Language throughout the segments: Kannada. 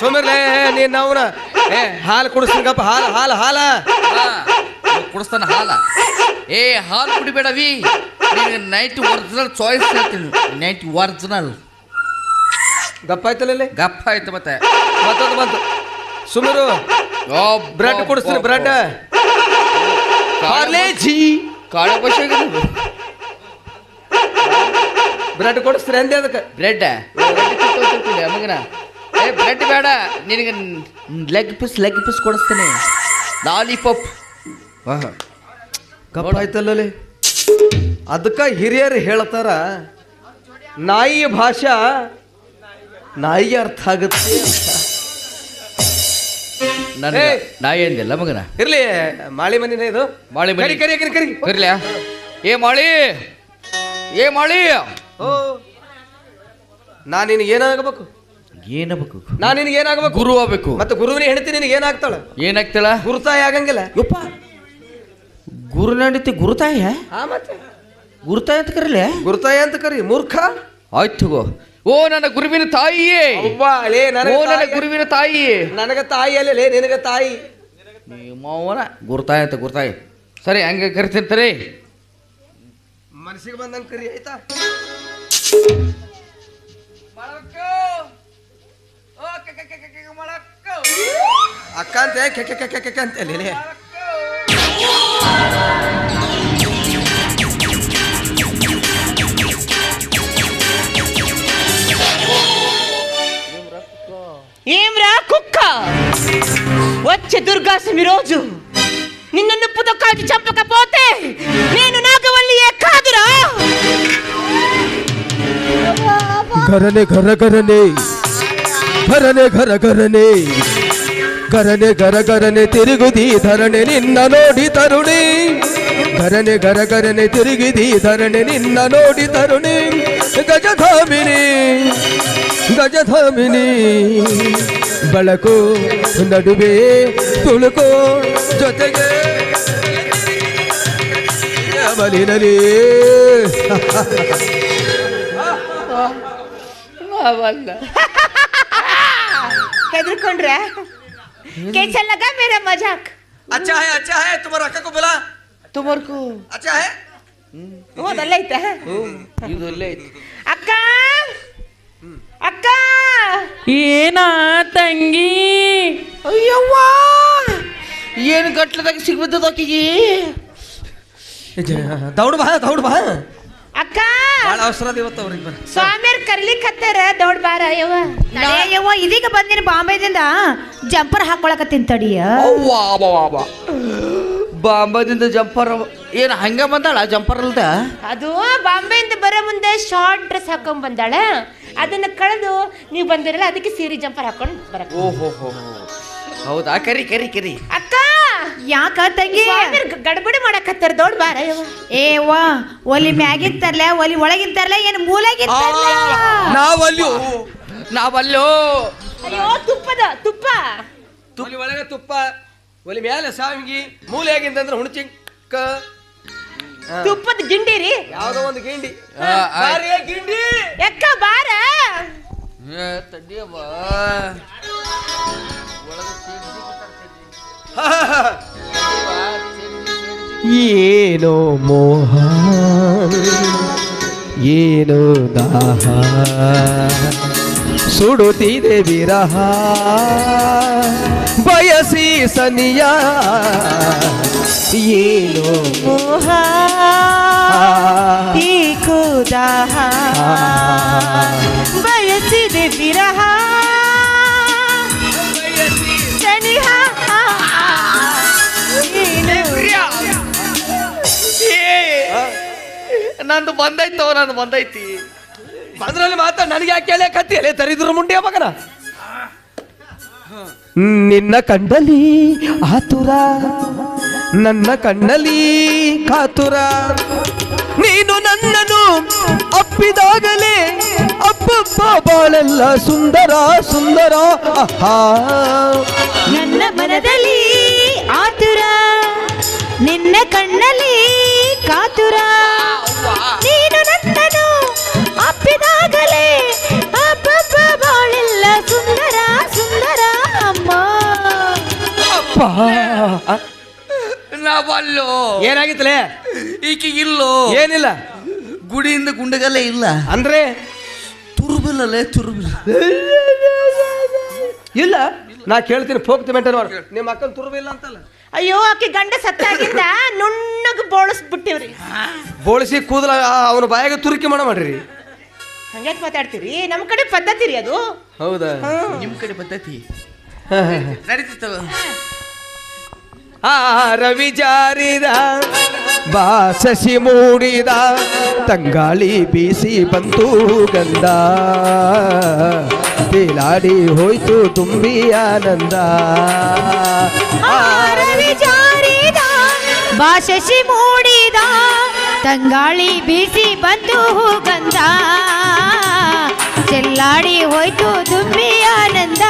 ಸೋಮರ್ಲೆ ನೀನ್ ಅವನ ಏ ಹಾಲು ಕುಡಿಸ್ತೀನಿ ಗಪ್ಪ ಹಾಲು ಹಾಲು ಹಾಲ. ಕುಡಿಸ್ತಾನ ಹಾಲ. ಏ ಹಾಲು ಕುಡಿಬೇಡವಿ. ನಿನಗೆ ನೈಟ್ ಒರಿಜಿನಲ್ ಚಾಯ್ಸ್ ಹೇಳ್ತೀನಿ. ನೈಟ್ ಒರಿಜಿನಲ್ ಗಪ್ಪ ಆಯ್ತಲ್ಲ ಗಪ್ಪ ಆಯ್ತು ಮತ್ತೆ. ಮತ್ತೊಂದು ಬಂತು. ಸುಮರು ಬ್ರೆಡ್ ಕುಡಿಸ್ತೀನಿ ಬ್ರೆಡ್. ಪಾರ್ಲೇಜಿ ಕಾಳು ಬಸ್ ಬ್ರೆಡ್ ಕೊಡಿಸ್ತೀನಿ ಅಂದೆ ಅದಕ್ಕೆ. ಬ್ರೆಡ್? ಮಗನ. ಬ್ರೆಡ್ ಬೇಡ. ನಿನಗೆ ಲೆಗ್ ಪೀಸ್ ಲೆಗ್ ಪೀಸ್ ಕೊಡಿಸ್ತೀನಿ. ಲಾಲಿಪಾಪ್ ಗಪ್ಪ ಆಯ್ತಲ್ಲಲ್ಲಿ ಅದಕ್ಕೆ ಹಿರಿಯರು ಹೇಳ್ತಾರ ನಾಯಿ ಭಾಷಾ ನಾಯಿಗೆ ಅರ್ಥ ಆಗುತ್ತೆ. ನನಗೆ. ನಾಯಿ ಅಂದಿಲ್ಲ ಮಗನ? ಇರ್ಲಿ ಮಾಳಿ ಮನಿನ ಇದು. ಮಾಳಿ ಮನಿ. ಕರಿ ಕರಿ ಕರಿ ಕರಿಲ್ಯಾ ಏ ಮಾಳಿ. ಏ ಮಾಳಿ. ಓ. ನಾ ನಿನಗೆ ಏನಾಗಬೇಕು ಏನಬೇಕು ನಾನು ನಿನಗೆ ಏನಾಗಬೇಕು ಗುರು ಆಗ್ಬೇಕು ಮತ್ತೆ ಗುರುವಿನ ಹೆಂಡತಿ ನಿನಗೆ ಏನಾಗ್ತಾಳ? ಏನಾಗ್ತಾಳ ಗುರುತಾಯಿ ಆಗಂಗಿಲ್ಲ. ಯಪ್ಪ. ಗುರು ನಡೀತಿ ಗುರುತಾಯ ಹಾ? ಮತ್ತೆ? ಗುರುತಾಯ ಅಂತ ಕರೀಲೆ? ಗುರುತಾಯಿ ಅಂತ ಕರಿ ಮೂರ್ಖ? ಆಯ್ತು ಗೋ ಓ ನನ್ನ ಗುರುವಿನ ತಾಯಿಯೇ. ಅವ್ವ, ಲೇ ಓ ನನ್ನ ತಾಯಿ- ಗುರುವಿನ ತಾಯಿಯೇ. ನನಗೆ ತಾಯಿ ಅಲ್ಲ ಲೇ ನಿನಗ ತಾಯಿ. ನಿಮ್ಮವನ ಗುರುತಾಯ ಅಂತ ಗುರುತಾಯಿ. ಸರಿ ಹಂಗೆ ಕರಿತಿರ್ತಾರೆ ಮನಸ್ಸಿಗೆ ಬಂದಂಗೆ ಕರಿ ಆಯ್ತಾ? ಅಕ್ಕ అక్క అంతే కెక్కెక్కెక్కెక్ అంతే లేలే ఏమ్రా కుక్క వచ్చే దుర్గాష్టమి రోజు నిన్ను నిప్పుతో కాల్చి చంపకపోతే నేను నాగవల్లియే కాదురా గరనే గర్ర గరనే ಭರನೆ ಘರ ಘರನೆ. ಗರನೆ ಗರ ಗರನೆ ತಿರುಗುದಿ ಧರಣೆ ನಿನ್ನ ನೋಡಿ ತರುಣಿ. ಗರನೆ ಗರ ಗರನೆ ತಿರುಗಿದಿ ಧರಣೆ ನಿನ್ನ ನೋಡಿ ತರುಣಿ. ಗಜಧಾಮಿನಿ ಗಜಧಾಮಿನಿ. ಬಳಕು ನಡುವೆ ತುಳುಕೋ ಜೊತೆಗೆ ಬಲಿನಲ್ಲಿ ಅವಲ್ಲ ಬಲಿನಲಿ ಹೆದರ್ಕೊಂಡ್ರೆ कैसा लगा मेरा मजाक अच्छा है अच्छा है तुम्हारा अक्का को बोला ತುಮರ್ಕು अच्छा है ಹೋದಲ್ಲ ಐತೆ ಇದು ಇಲ್ಲೇ ಐತಿ ಅಕ್ಕ ಅಕ್ಕ ಏನ ತಂಗಿ ಅಯ್ಯವ್ವ ಏನು ಗಟ್ಲದಾಗ ಸಿಗ್ಬಿದ್ದದ ಆಕಿಗೆ ದೌಡ್ ಬಾ ದೌಡ್ ಬಾ ಅಕ್ಕ! ಭಾಳ ಅವಸರ ಅದ ಇವತ್ತು ಅವ್ರಿಗೆ ಸ್ವಾಮಿಯರ್ ಕರ್ಲಿಕ್ಕತ್ತಾರ ಬಾರ ಯವ್ವ. ಯವ್ವ ಇದೀಗ ಬಂದಿನ ಬಾಂಬೆದಿಂದ. ಜಂಪರ್ ಹಾಕೊಳಕತ್ತೀನಿ ತಡಿಯ ಬಾಂಬೆದಿಂದ ಜಂಪರ್ ಏನು ಹಂಗ ಬಂದಾಳ ಜಂಪರ್ ಅಲ್ದ? ಅದು ಬಾಂಬೆಯಿಂದ ಬರೋ ಮುಂದೆ ಶಾರ್ಟ್ ಡ್ರೆಸ್ ಹಾಕೊಂಡ್ ಬಂದಾಳ. ಅದನ್ನ ಕಳೆದು ನೀವು ಬಂದಿರಲ್ಲ ಅದಕ್ಕೆ ಸೀರೆ ಜಂಪರ್ ಹಾಕೊಂಡ್ ಬರಕ್. ಓಹೋ ಹೋ ಹೌದಾ? ಕರಿ ಕರಿ ಕರಿ. ಅಕ್ಕ! ಯಾಕ ತಂಗಿ? ಗಡ್ಬಡಿ ಮಾಡಕತ್ತಾರ ದೊಡ್ಡ ಬಾರ ಏ ವಾ ಒಲಿ ಮ್ಯಾಗಿನ್ ತರ್ಲೆ ಒಲಿ ಒಳಗಿನ್ ತರ್ಲೆ ಏನ್ ಮೂಲಾಗಿನ್ ತರ್ಲೆ ನಾವಲ್ಲಿ ನಾವಲ್ಲೋ. ಅಯ್ಯೋ ತುಪ್ಪದ ತುಪ್ಪ. ಒಲಿ ಒಳಗ ತುಪ್ಪ ಒಲಿ ಮೇಲೆ ಸಾವಿಗೆ ಮೂಲೆಯಾಗಿಂದಂದ್ರೆ ಹುಣಚಿಕ್ಕ ತುಪ್ಪದ ಗಿಂಡಿ ರೀ. ಯಾವ್ದೋ ಒಂದು ಗಿಂಡಿ. ಒಳಗ ಆ. ಬಾರಿಯ ಗಿಂಡಿ. ये लो मोहन ये लो दाहा सुड़ती देवी रहा बयसी सनिया ये लो मोहन दाहा हाँ। बयसी देवी रहा ನಂದು ಬಂದೈತೋ ನಂದು ಬಂದೈತಿ. ಬಂದ್ರಲ್ಲಿ ಮಾತಾ ನನಗೆ ಯಾಕೆ ಕೇಳಿ ಕತ್ತಿ? ಅಲ್ಲೇ ತರಿದ್ರು ಮುಂಡೆ ಮಗನ? ನಿನ್ನ ಕಂಡಲಿ ಆತುರ ನನ್ನ ಕಣ್ಣಲಿ ಕಾತುರ. ನೀನು ನನ್ನನ್ನು ಅಪ್ಪಿದಾಗಲೇ ಅಪ್ಪಪ್ಪ ಬಾಳೆಲ್ಲ ಸುಂದರ ಸುಂದರ. ಆಹಾ. ನನ್ನ ಮನದಲ್ಲಿ ಆತುರ ನಿನ್ನ ಕಣ್ಣಲಿ ಕಾತುರ. ನೀನು ನನ್ನನು ಅಪ್ಪಿದಾಗಲೇ. ಅಪ್ಪ ಬಾಳಿಲ್ಲ ಸುಂದರ ಸುಂದರ ಅಮ್ಮ. ಅಪ್ಪ. ನಾವಲ್ಲೋ. ಏನಾಗಿತ್ತಲೇ? ಈಕೆ ಇಲ್ಲೋ. ಏನಿಲ್ಲ. ಗುಡಿಯಿಂದ ಗುಂಡಗಲ್ಲೇ ಇಲ್ಲ. ಅಂದ್ರೆ? ತುರುಬಿಲ್ಲಲೇ ತುರುಬಿಲ್ಲ. ಇಲ್ಲ. ನಾ ಕೇಳ್ತೀನಿ ಫೋಕ್ ಮೇಂಟೈನ್ ಮಾಡಿ ನಿಮ್ಮ ಅಕ್ಕನ ತುರುಬಿಲ್ಲ ಅಂತಲ್ಲ? ಅಯ್ಯೋ ಆಕೆ ಗಂಡ ಸತ್ತಾಗಿಂದ ನುಣ್ಣಗೆ ಬೋಳಿಸ್ಬಿಟ್ಟಿವ್ರಿ ಬೋಳಿಸಿ ಕೂದಲ ಅವನ ಬಾಯಾಗ ತುರುಕಿ ಮಾಡ ಮಾಡ್ರಿ. ಹಂಗ್ಯಾಕ್ ಮಾತಾಡ್ತೀರಿ? ನಮ್ಮ ಕಡೆ ಪದ್ಧತಿ ರೀ ಅದು. ಹೌದಾ? ನಿಮ್ಮ ಕಡೆ ಪದ್ಧತಿ? ನಡೀತಿತ್ತು ಆ ರವಿ ಜಾರಿದ ಬಾ ಶಶಿ ಮೂಡಿದ ತಂಗಾಳಿ ಬೀಸಿ ಬಂತು ಗಂಧ. ತೇಲಾಡಿ ಹೋಯ್ತು ತುಂಬಿ ಆನಂದ. ಬಾಸಸಿ ಮೂಡಿದ, ತಂಗಾಳಿ ಬೀಸಿ ಬಂದು ಗಂಧ. ಚೆಲ್ಲಾಡಿ ಹೋಯ್ತು ತುಂಬಿ ಆನಂದ.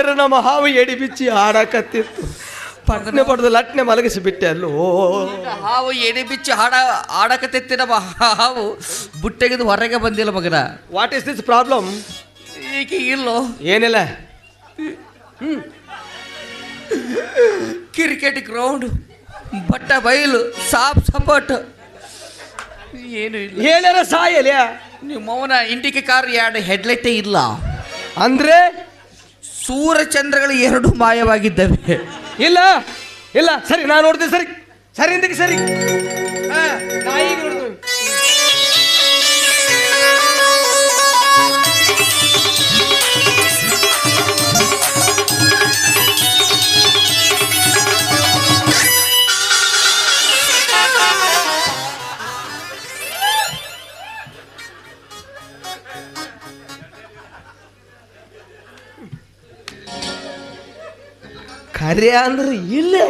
ಈಗರ ನಮ್ಮ ಹಾವು ಎಡಿ ಬಿಚ್ಚಿ ಆಡಕತ್ತಿತ್ತು ಪಟ್ನೆ ಪಡೆದು ಲಟ್ನೆ ಮಲಗಿಸಿ ಬಿಟ್ಟೆ ಅಲ್ಲೋ. ಹಾವು ಎಡೆ ಬಿಚ್ಚಿ ಹಾಡ ಆಡಕತ್ತೈತಿ ನಮ್ಮ ಹಾವು ಬುಟ್ಟೆಗಿದು ಹೊರಗೆ ಬಂದಿಲ್ಲ ಮಗನ. ವಾಟ್ ಇಸ್ ದಿಸ್ ಪ್ರಾಬ್ಲಮ್ ಈಕೆ ಇಲ್ಲೋ. ಏನಿಲ್ಲ. ಕ್ರಿಕೆಟ್ ಗ್ರೌಂಡ್ ಬಟ್ಟ ಬಯಲು ಸಾಪ್ ಸಪೋರ್ಟ್. ಏನು ಇಲ್ಲ. ಏನಾರ ಸಾಯಲ್ಲ ನಿಮ್ಮವನ ಮೌನ ಇಂಡಿಕೆ ಕಾರ್ ಎರಡು ಹೆಡ್ಲೈಟೇ ಇಲ್ಲ. ಅಂದ್ರೆ? ಸೂರ್ಯಚಂದ್ರಗಳು ಎರಡು ಮಾಯವಾಗಿದ್ದವೆ. ಇಲ್ಲ ಇಲ್ಲ ಸರಿ ನಾನು ನೋಡ್ತೀನಿ ಸರಿ ಸರಿ ಇಂದಕ್ಕೆ ಸರಿ. ಹಾ, ಕರೆ ಅಂದ್ರೆ ಇಲ್ಲೇ.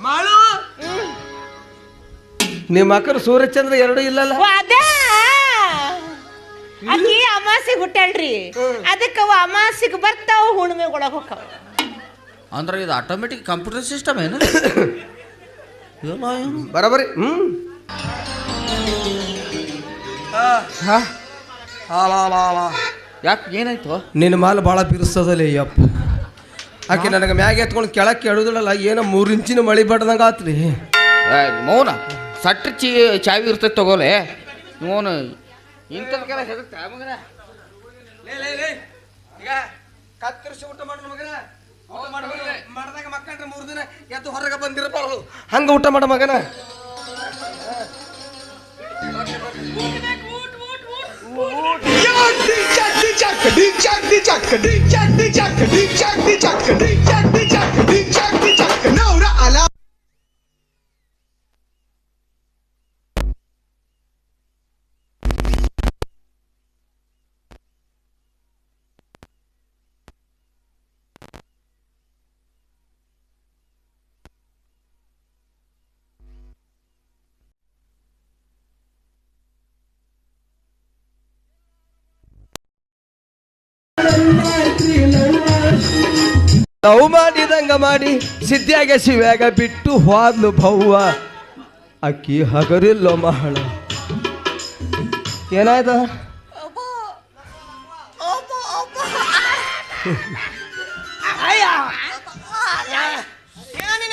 ಮಾಳು. ನಿಮ್ಮ ಅಕ್ಕರು ಸೂರ್ಯಚಂದ್ರ ಎರಡು ಇಲ್ಲಲ್ಲ? ಓ, ಅದ. ಆಕಿ ಅಮಾಸಿಗೆ ಹುಟ್ಟಾಳ್ರಿ ಅದಕ್ಕೆ ಅವ ಅಮಾಸಿಗೆ ಬರ್ತಾವ ಹುಣ್ಣಿಮೆ ಒಳಗೆ ಹೋಗ್ತಾವ. ಅಂದ್ರೆ ಇದು ಆಟೋಮೆಟಿಕ್ ಕಂಪ್ಯೂಟರ್ ಸಿಸ್ಟಮ್ ಏನು? ಏನೋ ಹ್ಞೂ ಹಾ. ಹ್ಮ್ ಯಾಕೆ ಏನಾಯ್ತು? ನಿನ್ನ ಮಾಲ್ ಭಾಳ ಬಿರುಸ್ತದಲ್ಲ ಅಯ್ಯಪ್ಪ ಆಕೆ ನನಗೆ ಮ್ಯಾಗೆ ಎತ್ಕೊಂಡು ಕೆಳಕ್ಕೆ ಎಳುದಳಲ್ಲ ಏನೋ ಮೂರು ಇಂಚಿನ ಮಳಿ ಬಡ್ದಂಗೆ ಆತ್ರಿ. ಏ, ಮೌನ ಸಟ್ಟ ಚಿ ಚಾವಿ ಇರ್ತೈತೆ ತಗೋಲೆ. ಮೌನ ಇಂಥದ್ಕೆಲ್ಲ ಹೆದರ್ತಾ ಮಗನ? ಈಗ ಕತ್ತರಿಸಿ ಊಟ ಮಾಡೋಣ ಮಗನ. ಊಟ ಮಾಡಿದಾಗ ಮಕ್ಕಳ್ರೆ ಮೂರು ದಿನ ಎದ್ದು ಹೊರಗೆ ಬಂದಿರಬಾರದು. ಹಂಗ ಊಟ ಮಾಡ ಮಗನ. ಲವ್ ಮಾಡಿದಂಗ ಮಾಡಿ ಸಿದ್ಧ್ಯಾಗ ಶಿವ್ಯಾಗ ಬಿಟ್ಟು ಹೋದ್ಲು ಭವ್ವ ಅಕ್ಕಿ ಹಗರಿಲ್ಲೋ ಮಹಳ ಏನಾಯ್ತ ನಿನ್ನ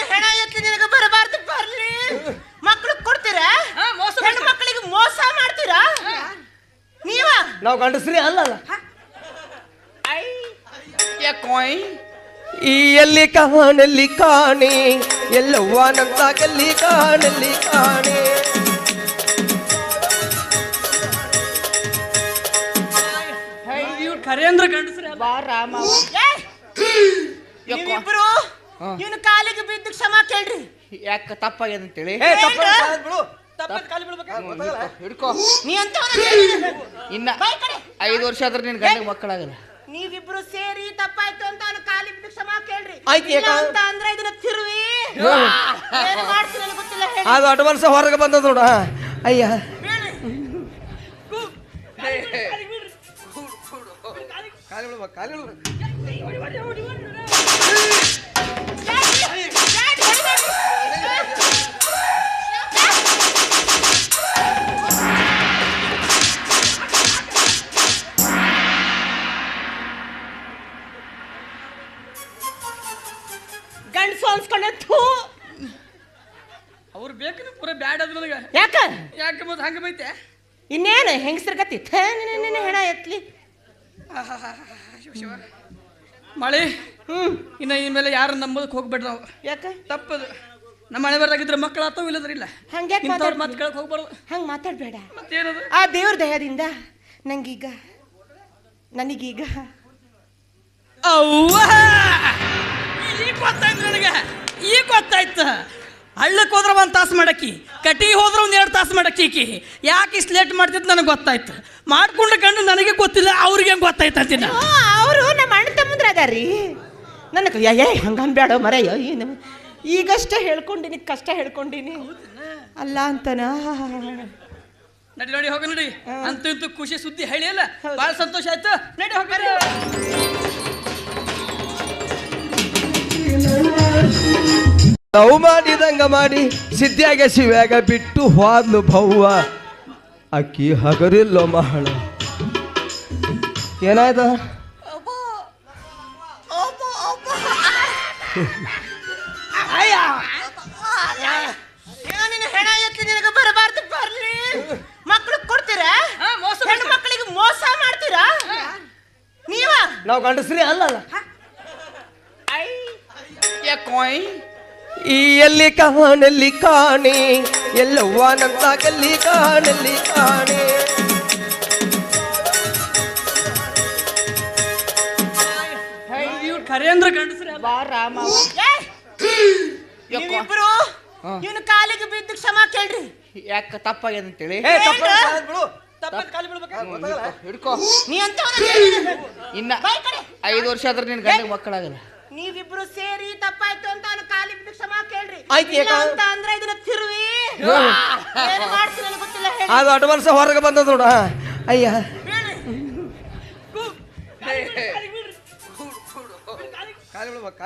ಹೆಣ ಮಾಡಿದಂಗ ನಿನಗೆ ಸಿದ್ಧಿಯಾಗ ಬರ್ಲಿ. ಬಿಟ್ಟು ಕೊಡ್ತೀರಾ? ಹೆಣ್ಣು ಮಕ್ಕಳಿಗೆ ಮೋಸ ಮಾಡ್ತೀರಾ? ನೀವ? ನಾವು ಗಂಡಸ್ರಿ ಅಲ್ಲಲ್ಲ. ಯಾಕೋಯ್? ಈ ಎಲ್ಲಿ ಕಾಣಲ್ಲಿ ಕಾಣಿ ಎಲ್ಲವ್ವ ನಂತಾಗಲ್ಲಿ ಕಾಣಲ್ಲಿ ಕಾಣಿ. ಇವ್ರು ಖರೇಂದ್ರ ಗಂಡಸ್ರಿ ಬಾ ರಾಮ ನೀವಿಬ್ರು ಇವನು ಕಾಲಿಗೆ ಬಿದ್ದು ಕ್ಷಮಾ ಕೇಳ್ರಿ. ಯಾಕ ತಪ್ಪಾಗ್ಯದ ಅಂತೇಳಿ ತಪ್ಪ ಬಿಡು. ಹಿಡ್ಕೋ. ನೀ ಅಂತ ಇನ್ನ ಐದು ವರ್ಷ ಆದ್ರೆ ನಿನ್ ಗಂಡ ಮಕ್ಕಳಾಗಲ್ಲ. ನೀವಿಬ್ರು ಸೇರಿ ತಪ್ಪಾಯ್ತು ಅಂತ ಅವ್ನ ಕಾಲಿ ಬಿದ್ದು ಕ್ಷಮಾ ಕೇಳ್ರಿ. ಆಯ್ತು, ಇಲ್ಲ ಯಾಕ? ಅಂತ ಅಂದ್ರೆ ಇದನ್ನ ತಿರುವಿ. ಏನ್ ಮಾಡ್ತೀನಿ ನನಗ್ ಗೊತ್ತಿಲ್ಲ ಹೇಳಿ. ಅದು ಅಡ್ವಾನ್ಸ್ ಹೊರಗೆ ಬಂದದ ನೋಡ. ಅಯ್ಯ. ಕಾಲಿ ಬಿಡ್ಬೇಕು, ಕಾಲಿ ಬಿಡ್ಬೇಕು. ಅನ್ಸ್ಕೊಂಡೆ ಥೂ ಅವ್ರು ಬೇಕು ಪೂರ ಬ್ಯಾಡ್ ಅದ್ರ ನನಗೆ. ಯಾಕ? ಯಾಕೆ ಮತ್ತೆ ಹಂಗೆ ಬೈತೆ? ಇನ್ನೇನು ಹೆಂಗಸ್ರ ಗತಿ ಥೇ ನಿನ್ನ ಹೆಣ ಎತ್ಲಿ. ಮಳೆ ಹ್ಮ್. ಇನ್ನ ಇನ್ಮೇಲೆ ಯಾರು ನಂಬೋದಕ್ಕೆ ಹೋಗ್ಬೇಡ್ರಿ ನಾವು. ಯಾಕ? ತಪ್ಪದು. ನಮ್ಮ ಮನೆ ಬರ್ದಾಗಿದ್ರೆ ಮಕ್ಕಳು ಆತವ ಇಲ್ಲದ್ರ ಇಲ್ಲ? ಹಂಗ್ಯಾಕ್ ಇಂಥವ್ರ? ಮಾತು ಕೇಳಕ್ ಹೋಗ್ಬಾರ್ದು. ಹಂಗೆ ಮಾತಾಡ್ಬೇಡ. ಮತ್ತೇನದು? ಆ ದೇವ್ರ ದಯದಿಂದ ನಂಗೀಗ ನನಗೀಗ ಅವ್ವ! ಗೊತ್ತಾಯ್ತು. ಹಳ್ಳಕ್ಕೆ ಹೋದ್ರೆ ಒಂದು ತಾಸು ಮಾಡಕ್ಕಿ ಕಟ್ಟಿಗೆ ಹೋದ್ರೆ ಒಂದು ಎರಡು ತಾಸು ಮಾಡಕ್ಕಿ ಈಕಿ. ಯಾಕೆ ಇಷ್ಟು ಲೇಟ್ ಮಾಡ್ತಿದ್ದು ನನಗೆ ಗೊತ್ತಾಯ್ತು. ಮಾಡ್ಕೊಂಡು ಕಂಡು ನನಗೆ ಗೊತ್ತಿಲ್ಲ ಅವ್ರಿಗೆ ಹೆಂಗೆ ಗೊತ್ತಾಯ್ತು ಅಂತೀನಿ ಅವರು ನಮ್ಮ ಅಣ್ಣ ತಮ್ಮಂದ್ರೆ ಅದಾರಿ. ನನಗೆ ಏ ಹಂಗನ್ಬೇಡ ಮರ ಏನು ಈಗಷ್ಟೇ ಹೇಳ್ಕೊಂಡಿನಿ ಕಷ್ಟ ಹೇಳ್ಕೊಂಡಿನಿ. ಅಲ್ಲ ಅಂತನ. ನಡಿ ನೋಡಿ ಹೋಗ ನೋಡಿ. ಅಂತೂ ಇಂತೂ ಖುಷಿ ಸುದ್ದಿ ಹೇಳಿ ಅಲ್ಲ? ಭಾಳ ಸಂತೋಷ ಆಯ್ತು. ನಡಿ ಹೋಗ್ಬರ್ರಿ ಲವ್ ಮಾಡಿದಂಗ ಮಾಡಿ ಸಿದ್ಧಿಯಾಗ ಶಿವ್ಯಾಗ ಬಿಟ್ಟು ಹೋದ್ಲು ಭವ್ವ. ಅಕ್ಕಿ ಹಗರಿಲ್ಲೋ ಮಹಳ. ಏನಾಯ್ತ? ನಿನ್ನ ಹೆಣ ಎತ್ಲಿ ನಿನಗೆ ಬರಬಾರ್ದು ಬರ್ಲಿ. ಮಕ್ಳು ಕೊಡ್ತೀರಾ? ಹಾ, ಮೋಸ ಹೆಣ್ಣು ಮಕ್ಕಳಿಗೆ ಮೋಸ ಮಾಡ್ತೀರಾ? ನೀವ? ನಾವು ಗಂಡಸ್ರಿ ಅಲ್ಲಲ್ಲ. ಈ ಎಲ್ಲಿ ಕಾಣಲ್ಲಿ ಕಾಣಿ ಎಲ್ಲವ್ವ ನಂತ ಕಾಣಲ್ಲಿ ಕಾಣಲಿ ಕಾಣಿ ಕರೇಂದ್ರ ಗಂಡಸ್ರಿ ಅಲ್ಲ. ನೀವಿಬ್ರು ಇವನು ಕಾಲಿಗೆ ಬಿದ್ದು ಕ್ಷಮ ಕೇಳ್ರಿ. ಯಾಕೆ ತಪ್ಪಾಗ್ಯದ ಅಂತೇಳಿ? ಹಿಡ್ಕೋ ನೀ ಅಂತ ಇನ್ನ ಐದು ವರ್ಷ ಆದ್ರೆ ನಿನ್ ಗಂಡ ಮಕ್ಕಳಾಗಲ್ಲ. ನೀವಿಬ್ರು ಸೇರಿ ತಪ್ಪಾಯ್ತು ಅಂತ ಅವ್ನ ಕಾಲಿ ಬಿದ್ದು ಕ್ಷಮಾ ಕೇಳ್ರಿ. ಆಯ್ತು, ಇಲ್ಲ ಯಾಕ? ಅಂತ ಅಂದ್ರೆ ಇದನ್ನ ತಿರುವಿ. ಏನು ಮಾಡ್ತೀನಿ ನನಗ್ ಗೊತ್ತಿಲ್ಲ ಹೇಳಿ. ಅದು ಅಡ್ವಾನ್ಸ್ ಹೊರಗೆ ಬಂದದ ನೋಡ. ಅಯ್ಯ. ಕಾಲಿ ಬಿಡ್ಬೇಕು,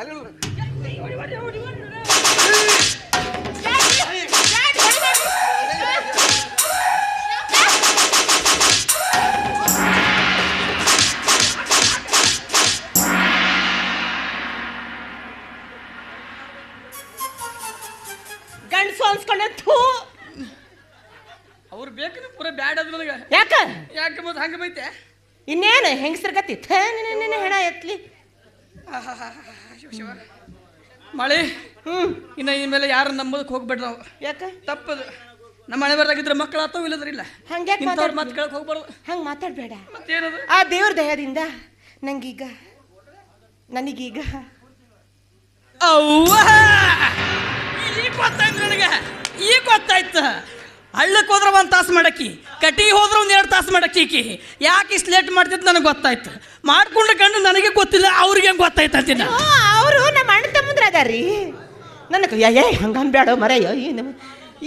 ಹಂಗೆ ಬೈತೆ ಇನ್ನೇನು ಹೆಂಗಸ್ರ ಗತಿ? ನಿನ್ನ ಹೆಣ ಎತ್ಲಿ. ಮಳೆ ಹ್ಮ್. ಇನ್ನ ಇನ್ಮೇಲೆ ಯಾರು ನಂಬೋದಕ್ಕೆ ಹೋಗ್ಬೇಡ್ರಿ ನಾವು. ಯಾಕ? ತಪ್ಪದು. ನಮ್ಮ ಮನೆ ಬರ್ದಾಗಿದ್ರೆ ಮಕ್ಕಳು ಆತವ್ ಇಲ್ಲದ್ರಿಲ್ಲ ಇಲ್ಲ. ಹಂಗ್ಯಾಕ್ ಇಂಥವ್ರ ಮಾತಾಡ್ತಿ? ಮಾತು ಕೇಳಕ್ ಹೋಗ್ಬಾರ್ದು. ಹಂಗ್ ಮಾತಾಡ್ಬೇಡ. ಮತ್ತೇನದು? ಆ ದೇವ್ರ ದಯದಿಂದ ನಂಗೀಗ ನನಗೀಗ. ಅವ್ವ! ಈಗ ಗೊತ್ತಾಯ್ತು ನನಗೆ. ಈ ಗೊತ್ತಾಯ್ತು. ಹಳ್ಳಕ್ಕೆ ಹೋದ್ರೆ ಒಂದು ತಾಸು ಮಾಡಕ್ಕಿ ಕಟಿಗೆ ಹೋದ್ರೆ ಒಂದು ಎರಡು ತಾಸು ಮಾಡಕ್ಕಿ ಈಕಿ. ಯಾಕೆ ಇಷ್ಟು ಲೇಟ್ ಮಾಡ್ತಿದ್ದು ನನಗೆ ಗೊತ್ತಾಯ್ತು. ಮಾಡ್ಕೊಂಡು ಕಂಡು ನನಗೆ ಗೊತ್ತಿಲ್ಲ ಅವ್ರಿಗೆ ಹೆಂಗೆ ಗೊತ್ತಾಯ್ತು ಅಂತೀನಿ ಅವರು ನಮ್ಮ ಅಣ್ಣ ತಮ್ಮಂದ್ರೆ ಅದಾರಿ ನನಗೆ ಏ ಹಂಗನ್ಬೇಡ ಮರಯ್ಯ ಏನು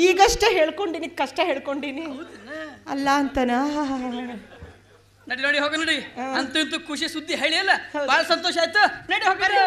ಈಗಷ್ಟೇ ಹೇಳ್ಕೊಂಡಿನಿ ಕಷ್ಟ ಹೇಳ್ಕೊಂಡಿನಿ. ಅಲ್ಲ ಅಂತನ? ನಡಿ ನೋಡಿ ಹೋಗ ನೋಡಿ. ಅಂತೂ ಇಂತೂ ಖುಷಿ ಸುದ್ದಿ ಹೇಳಿ ಅಲ್ಲ ಭಾಳ ಸಂತೋಷ ಆಯ್ತು. ನಡಿ ಹೋಗ್ಬರ್ರಿ